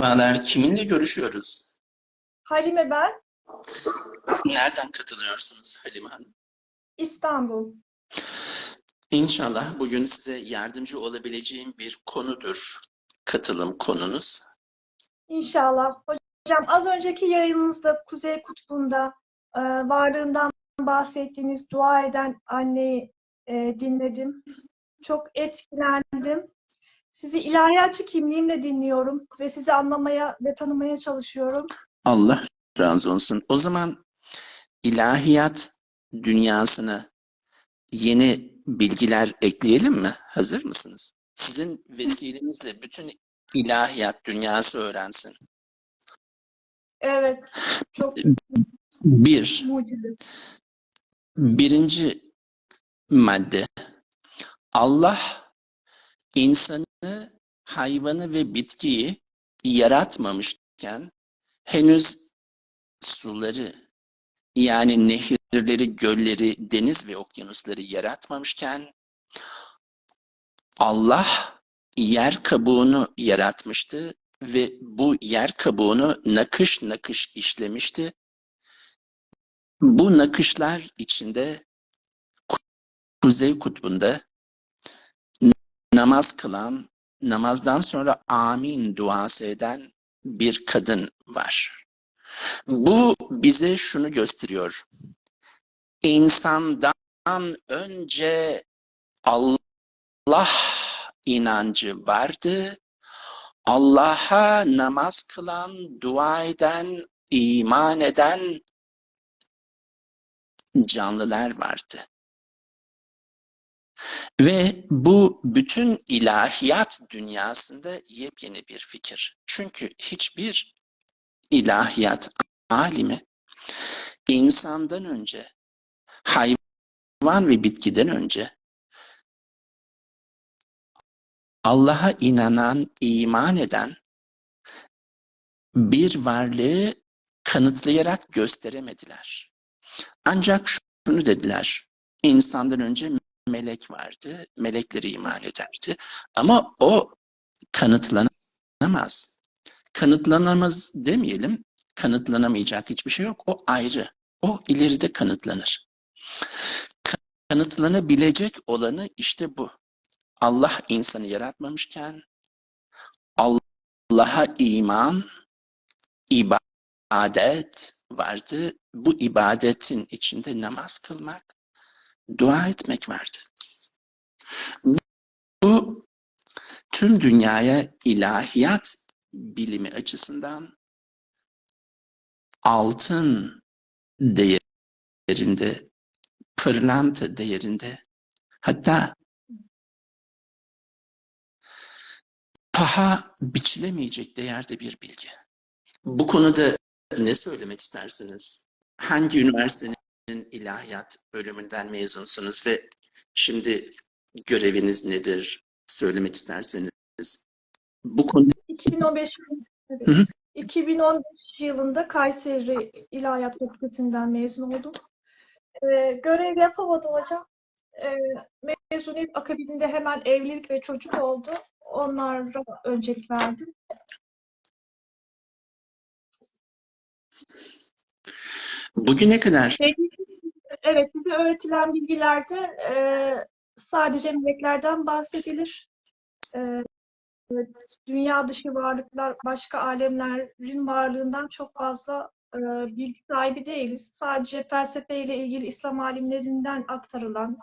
Merhabalar, kiminle görüşüyoruz? Halime ben, Nereden katılıyorsunuz Halime Hanım? İstanbul. İnşallah bugün size yardımcı olabileceğim bir konudur katılım konunuz. İnşallah. Hocam az önceki yayınınızda Kuzey Kutbu'nda e, varlığından bahsettiğiniz dua eden anneyi e, dinledim. Çok etkilendim. Sizi ilahiyatçı kimliğimle dinliyorum ve sizi anlamaya ve tanımaya çalışıyorum. Allah razı olsun. O zaman ilahiyat dünyasına yeni bilgiler ekleyelim mi? Hazır mısınız? Sizin vesilenizle bütün ilahiyat dünyası öğrensin. Evet, çok Bir, mucize. birinci madde. Allah insanı, hayvanı ve bitkiyi yaratmamışken henüz suları yani nehirleri, gölleri, deniz ve okyanusları yaratmamışken Allah yer kabuğunu yaratmıştı ve bu yer kabuğunu nakış nakış işlemişti. Bu nakışlar içinde Kuzey Kutbu'nda namaz kılan, namazdan sonra amin duası eden bir kadın var. Bu bize şunu gösteriyor. İnsandan önce Allah inancı vardı. Allah'a namaz kılan, dua eden, iman eden canlılar vardı. Ve bu bütün ilahiyat dünyasında yepyeni bir fikir. Çünkü hiçbir ilahiyat alimi insandan önce, hayvan ve bitkiden önce Allah'a inanan, iman eden bir varlığı kanıtlayarak gösteremediler. Ancak şunu dediler, insandan önce melek vardı, melekleri iman ederdi. Ama o kanıtlanamaz. Kanıtlanamaz demeyelim, kanıtlanamayacak hiçbir şey yok. O ayrı. O ileride kanıtlanır. Kanıtlanabilecek olanı işte bu. Allah insanı yaratmamışken Allah'a iman, ibadet vardı. Bu ibadetin içinde namaz kılmak, dua etmek vardı. Bu tüm dünyaya ilahiyat bilimi açısından altın değerinde, pırlanta değerinde, hatta paha biçilemeyecek değerde bir bilgi. Bu konuda ne söylemek istersiniz? Hangi üniversitenin ilahiyat bölümünden mezunsunuz ve şimdi göreviniz nedir? Söylemek isterseniz. Bu konuda 2015 Hı hı. 2015 yılında Kayseri İlahiyat Fakültesinden mezun oldum. Ee, görev yapamadım hocam. Ee, mezuniyet akabinde hemen evlilik ve çocuk oldu. Onlara öncelik verdim. Bugüne kadar Evet, bize öğretilen bilgilerde e, sadece meleklerden bahsedilir. E, dünya dışı varlıklar, başka alemlerin varlığından çok fazla e, bilgi sahibi değiliz. Sadece felsefeyle ilgili İslam alimlerinden aktarılan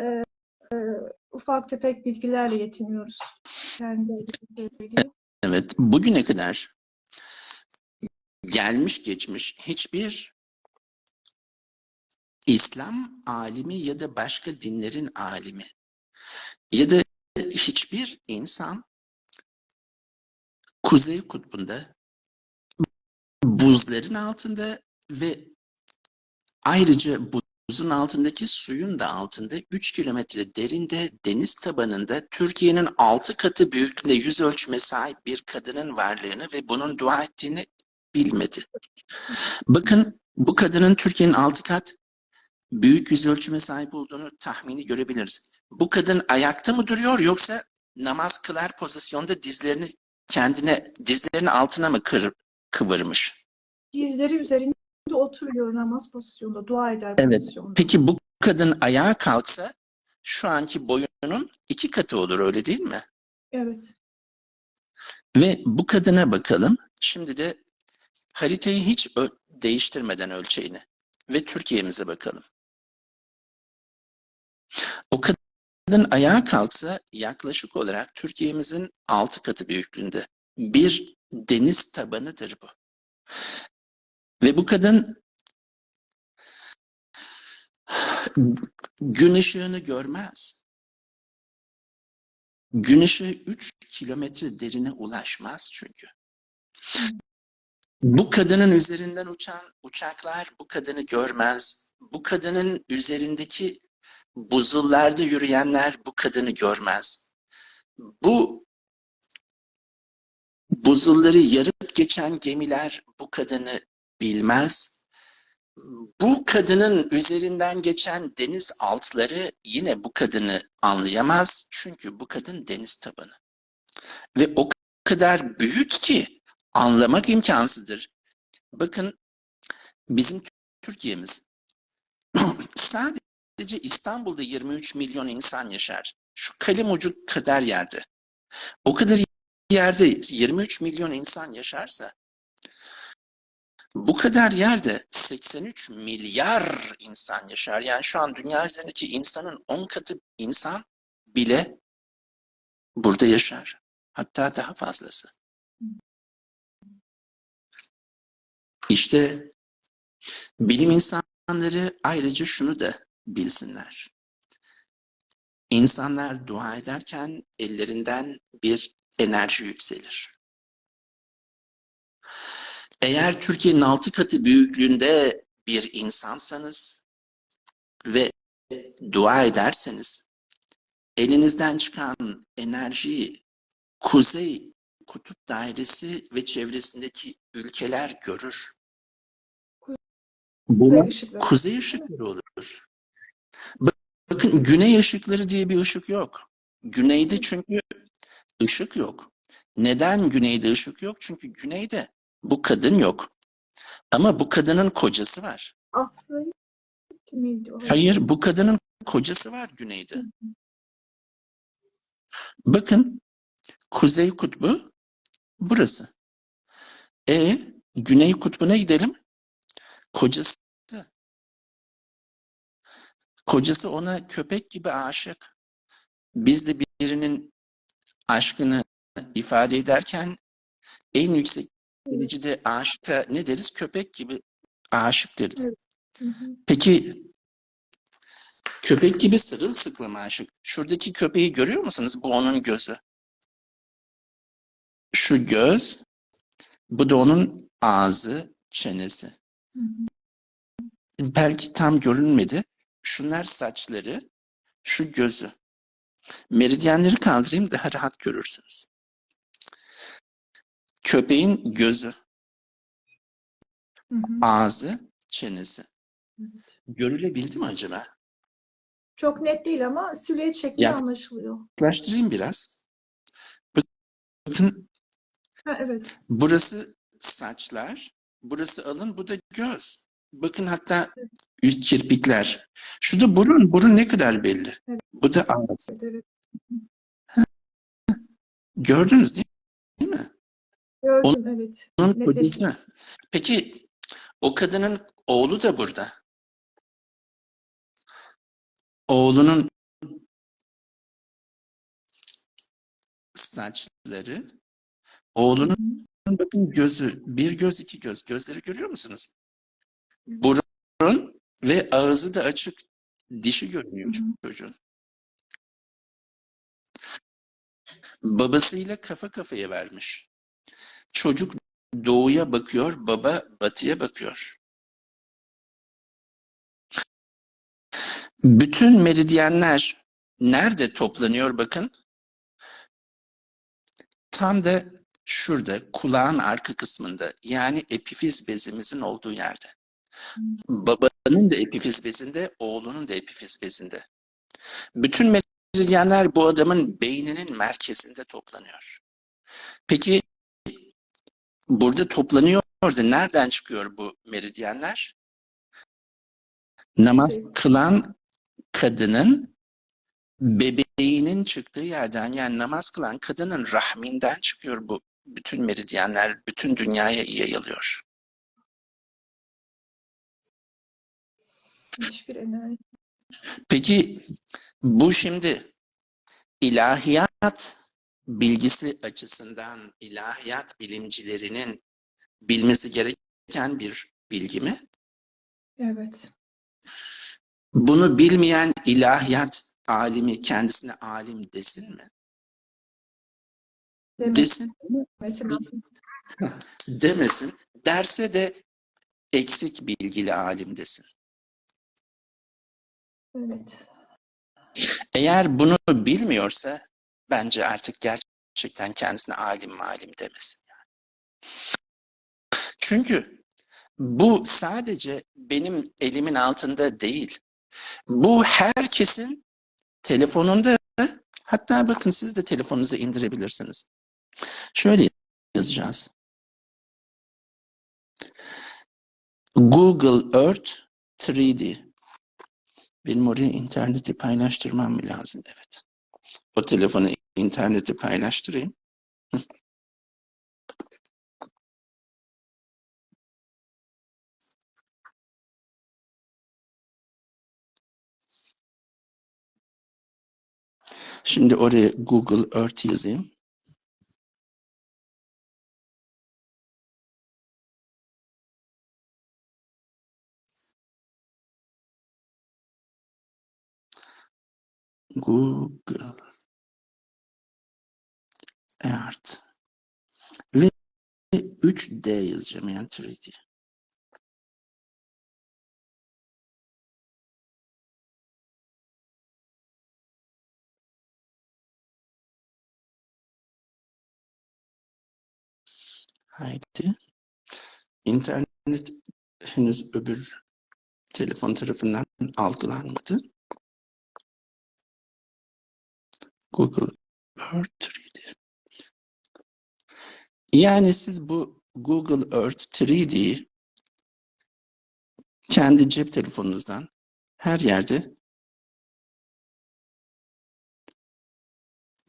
e, e, ufak tefek bilgilerle yetiniyoruz. Kendi ilgili. Evet, bugüne kadar gelmiş geçmiş hiçbir İslam alimi ya da başka dinlerin alimi ya da hiçbir insan Kuzey Kutbu'nda buzların altında ve ayrıca buzun altındaki suyun da altında 3 kilometre derinde deniz tabanında Türkiye'nin 6 katı büyüklüğünde yüz ölçüme sahip bir kadının varlığını ve bunun dua ettiğini bilmedi. Bakın bu kadının Türkiye'nin 6 kat büyük yüz ölçüme sahip olduğunu tahmini görebiliriz. Bu kadın ayakta mı duruyor yoksa namaz kılar pozisyonda dizlerini kendine dizlerinin altına mı kır, kıvırmış? Dizleri üzerinde oturuyor namaz pozisyonunda, dua eder Evet. pozisyonda. Peki bu kadın ayağa kalksa şu anki boyunun iki katı olur öyle değil mi? Evet. Ve bu kadına bakalım. Şimdi de haritayı hiç ö- değiştirmeden ölçeğini ve Türkiye'mize bakalım. O kadın ayağa kalksa yaklaşık olarak Türkiye'mizin altı katı büyüklüğünde bir deniz tabanıdır bu. Ve bu kadın gün ışığını görmez. Gün ışığı 3 kilometre derine ulaşmaz çünkü. Bu kadının üzerinden uçan uçaklar bu kadını görmez. Bu kadının üzerindeki buzullarda yürüyenler bu kadını görmez. Bu buzulları yarıp geçen gemiler bu kadını bilmez. Bu kadının üzerinden geçen deniz altları yine bu kadını anlayamaz. Çünkü bu kadın deniz tabanı. Ve o kadar büyük ki anlamak imkansızdır. Bakın bizim Türkiye'miz sadece İstanbul'da 23 milyon insan yaşar. Şu kalem ucu kadar yerde. O kadar yerde 23 milyon insan yaşarsa bu kadar yerde 83 milyar insan yaşar. Yani şu an dünya üzerindeki insanın 10 katı insan bile burada yaşar. Hatta daha fazlası. İşte bilim insanları ayrıca şunu da bilsinler. İnsanlar dua ederken ellerinden bir enerji yükselir. Eğer Türkiye'nin altı katı büyüklüğünde bir insansanız ve dua ederseniz elinizden çıkan enerjiyi Kuzey Kutup Dairesi ve çevresindeki ülkeler görür. Kuzey ışıkları. kuzey ışıkları olur. Bakın güney ışıkları diye bir ışık yok. Güneyde çünkü ışık yok. Neden güneyde ışık yok? Çünkü güneyde bu kadın yok. Ama bu kadının kocası var. Afrodit miydi o? Hayır, bu kadının kocası var güneyde. Bakın, kuzey kutbu burası. E, güney kutbuna gidelim. Kocası. Kocası ona köpek gibi aşık. Biz de birinin aşkını ifade ederken en yüksek derecede aşıka ne deriz? Köpek gibi aşık deriz. Peki köpek gibi sırılsıklam aşık. Şuradaki köpeği görüyor musunuz? Bu onun gözü. Şu göz, bu da onun ağzı, çenesi. Belki tam görünmedi. Şunlar saçları, şu gözü. Meridyenleri kaldırayım daha rahat görürsünüz. Köpeğin gözü, Hı hı. ağzı, çenesi. Görülebildi mi acaba? Çok net değil ama silüet şekli Ya- anlaşılıyor. Yaklaştırayım biraz. Bakın Ha, evet. burası saçlar, burası alın, bu da göz. Bakın hatta kirpikler. Şu da burun. Burun ne kadar belli. Evet. Bu da ağız. evet. Gördünüz değil mi? Gördüm evet. Onun kocası. Peki o kadının oğlu da burada. Oğlunun saçları, oğlunun bakın gözü, bir göz iki göz. Gözleri görüyor musunuz? Burun ve ağzı da açık. Dişi görünüyor Hı hı. çocuğun. Babasıyla kafa kafaya vermiş. Çocuk doğuya bakıyor, baba batıya bakıyor. Bütün meridyenler nerede toplanıyor bakın? Tam da şurada, kulağın arka kısmında. Yani epifiz bezimizin olduğu yerde. Babanın da epifiz bezinde, oğlunun da epifiz bezinde. Bütün meridyenler bu adamın beyninin merkezinde toplanıyor. Peki burada toplanıyor da nereden çıkıyor bu meridyenler? Namaz Şey- kılan kadının bebeğinin çıktığı yerden yani namaz kılan kadının rahminden çıkıyor bu bütün meridyenler bütün dünyaya yayılıyor. Hiçbir enerji. Peki bu şimdi ilahiyat bilgisi açısından ilahiyat bilimcilerinin bilmesi gereken bir bilgi mi? Evet. Bunu bilmeyen ilahiyat alimi kendisine alim desin mi? Demek Desin, mesela demesin. Derse de eksik bilgili alim desin. Evet. Eğer bunu bilmiyorsa bence artık gerçekten kendisine alim malim demesin. Çünkü bu sadece benim elimin altında değil. Bu herkesin telefonunda hatta bakın siz de telefonunuza indirebilirsiniz. Şöyle yazacağız. Google Earth 3D. Benim oraya interneti paylaştırmam lazım? Evet. O telefonu interneti paylaştırayım. Şimdi oraya Google Earth yazayım. Google Earth ve 3D yazacağım yani 3D. Haydi. İnternet henüz öbür telefon tarafından algılanmadı. Google Earth 3D. Yani siz bu Google Earth 3D'yi kendi cep telefonunuzdan her yerde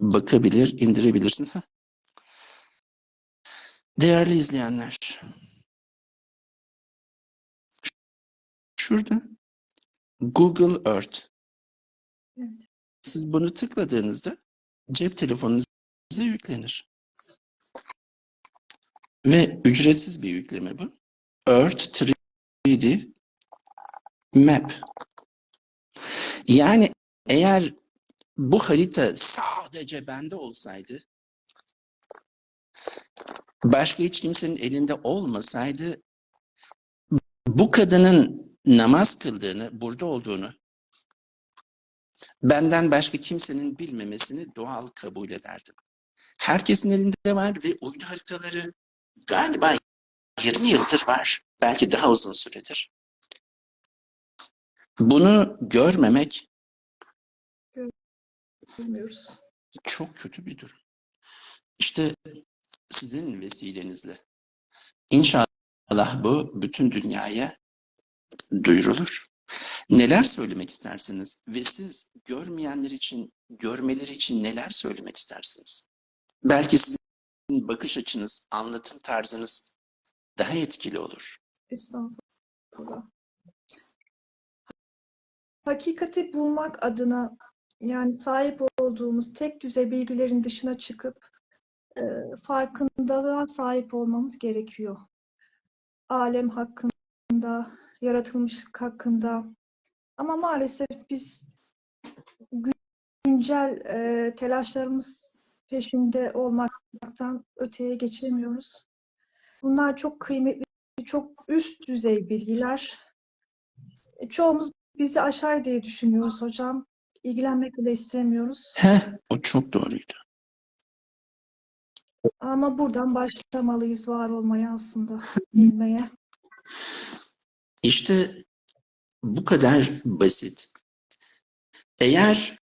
bakabilir, indirebilirsiniz. Değerli izleyenler, şurada Google Earth. Evet. Siz bunu tıkladığınızda cep telefonunuza yüklenir. Ve ücretsiz bir yükleme bu. Earth 3D Map. Yani eğer bu harita sadece bende olsaydı, başka hiç kimsenin elinde olmasaydı, bu kadının namaz kıldığını, burada olduğunu, benden başka kimsenin bilmemesini doğal kabul ederdim. Herkesin elinde var ve uydu haritaları galiba 20 yıldır var. Belki daha uzun süredir. Bunu görmemek Bilmiyoruz. çok kötü bir durum. İşte sizin vesilenizle inşallah bu bütün dünyaya duyurulur. Neler söylemek istersiniz ve siz görmeyenler için, görmeleri için neler söylemek istersiniz? Belki sizin bakış açınız, anlatım tarzınız daha etkili olur. Estağfurullah. Hakikati bulmak adına yani sahip olduğumuz tek düzey bilgilerin dışına çıkıp e, farkındalığa sahip olmamız gerekiyor. Alem hakkında, yaratılmışlık hakkında. Ama maalesef biz güncel e, telaşlarımız peşinde olmaktan öteye geçemiyoruz. Bunlar çok kıymetli, çok üst düzey bilgiler. E, Çoğumuz bizi aşar diye düşünüyoruz hocam. İlgilenmek bile istemiyoruz. Heh, o çok doğruydu. Ama buradan başlamalıyız var olmaya aslında, bilmeye. İşte bu kadar basit. Eğer